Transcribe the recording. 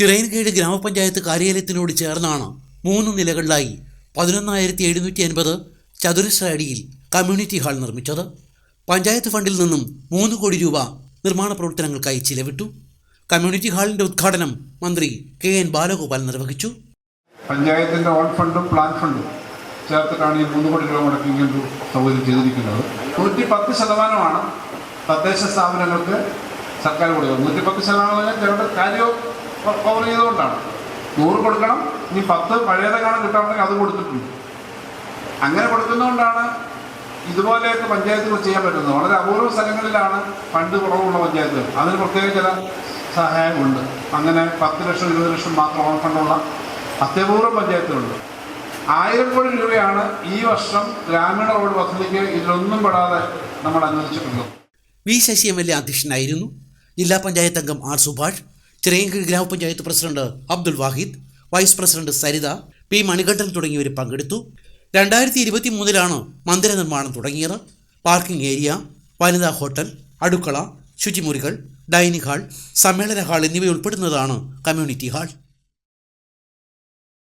ചിറയൻകീഴ് ഗ്രാമപഞ്ചായത്ത് കാര്യാലയത്തിനോട് ചേർന്നാണ് മൂന്ന് നിലകളിലായി പതിനൊന്നായിരത്തി എഴുന്നൂറ്റി അൻപത് ചതുരശ്ര അടിയിൽ കമ്മ്യൂണിറ്റി ഹാൾ നിർമ്മിച്ചത്. പഞ്ചായത്ത് ഫണ്ടിൽ നിന്നും മൂന്ന് കോടി രൂപ നിർമ്മാണ പ്രവർത്തനങ്ങൾക്കായി ചിലവിട്ടു. കമ്മ്യൂണിറ്റി ഹാളിന്റെ ഉദ്ഘാടനം മന്ത്രി കെ എൻ ബാലഗോപാൽ നിർവഹിച്ചു. പഞ്ചായത്തിന്റെ ഓൺ ഫണ്ടും പ്ലാൻ ഫണ്ടും ചേർത്തിട്ടാണ് ഈ മൂന്ന് കോടി രൂപ മുടക്കി സൗകര്യം ചെയ്തിരിക്കുന്നത്. നൂറ്റി പത്ത് ശതമാനമാണ് തദ്ദേശ സ്ഥാപനങ്ങൾക്ക് സർക്കാർ കൊടുക്കുന്നത്. നൂറ്റി പത്ത് ശതമാനം കാര്യവും കവർ ചെയ്തുകൊണ്ടാണ്. നൂറ് കൊടുക്കണം ഇനി പത്ത് പഴയതെങ്ങാനും കിട്ടാണെങ്കിൽ അത് കൊടുത്തിട്ടുണ്ട്. അങ്ങനെ കൊടുക്കുന്നതുകൊണ്ടാണ് ഇതുപോലെയൊക്കെ പഞ്ചായത്തുകൾ ചെയ്യാൻ പറ്റുന്നത്. വളരെ അപൂർവ സ്ഥലങ്ങളിലാണ് ഫണ്ട് കുറവുള്ള പഞ്ചായത്തുകൾ. അതിന് പ്രത്യേക ചില സഹായമുണ്ട്. അങ്ങനെ പത്ത് ലക്ഷം ഇരുപത് ലക്ഷം മാത്രം ഓൺ ഫണ്ടുള്ള അത്യപൂർവം പഞ്ചായത്തുകളുണ്ട്. ആയിരം കോടി രൂപയാണ് ഈ വർഷം ഗ്രാമീണ റോഡ് പദ്ധതിക്ക് ഇതിലൊന്നും പെടാതെ നമ്മൾ അനുവദിച്ചിട്ടുള്ളത്. V Sasi M L A അധ്യക്ഷനായിരുന്നു. ജില്ലാ പഞ്ചായത്ത് അംഗം ആർ സുഭാഷ് ചിറയൻകീഴ് ഗ്രാമപഞ്ചായത്ത് president Abdul Vahid vice president Saritha P Manikandan തുടങ്ങിയവർ പങ്കെടുത്തു. രണ്ടായിരത്തി ഇരുപത്തി മൂന്നിലാണ് മന്ദിര നിർമ്മാണം തുടങ്ങിയത്. പാർക്കിംഗ് ഏരിയ വനിതാ ഹോട്ടൽ അടുക്കള ശുചിമുറികൾ ഡൈനിങ് ഹാൾ സമ്മേളന ഹാൾ എന്നിവ ഉൾപ്പെടുന്നതാണ് കമ്മ്യൂണിറ്റി ഹാൾ.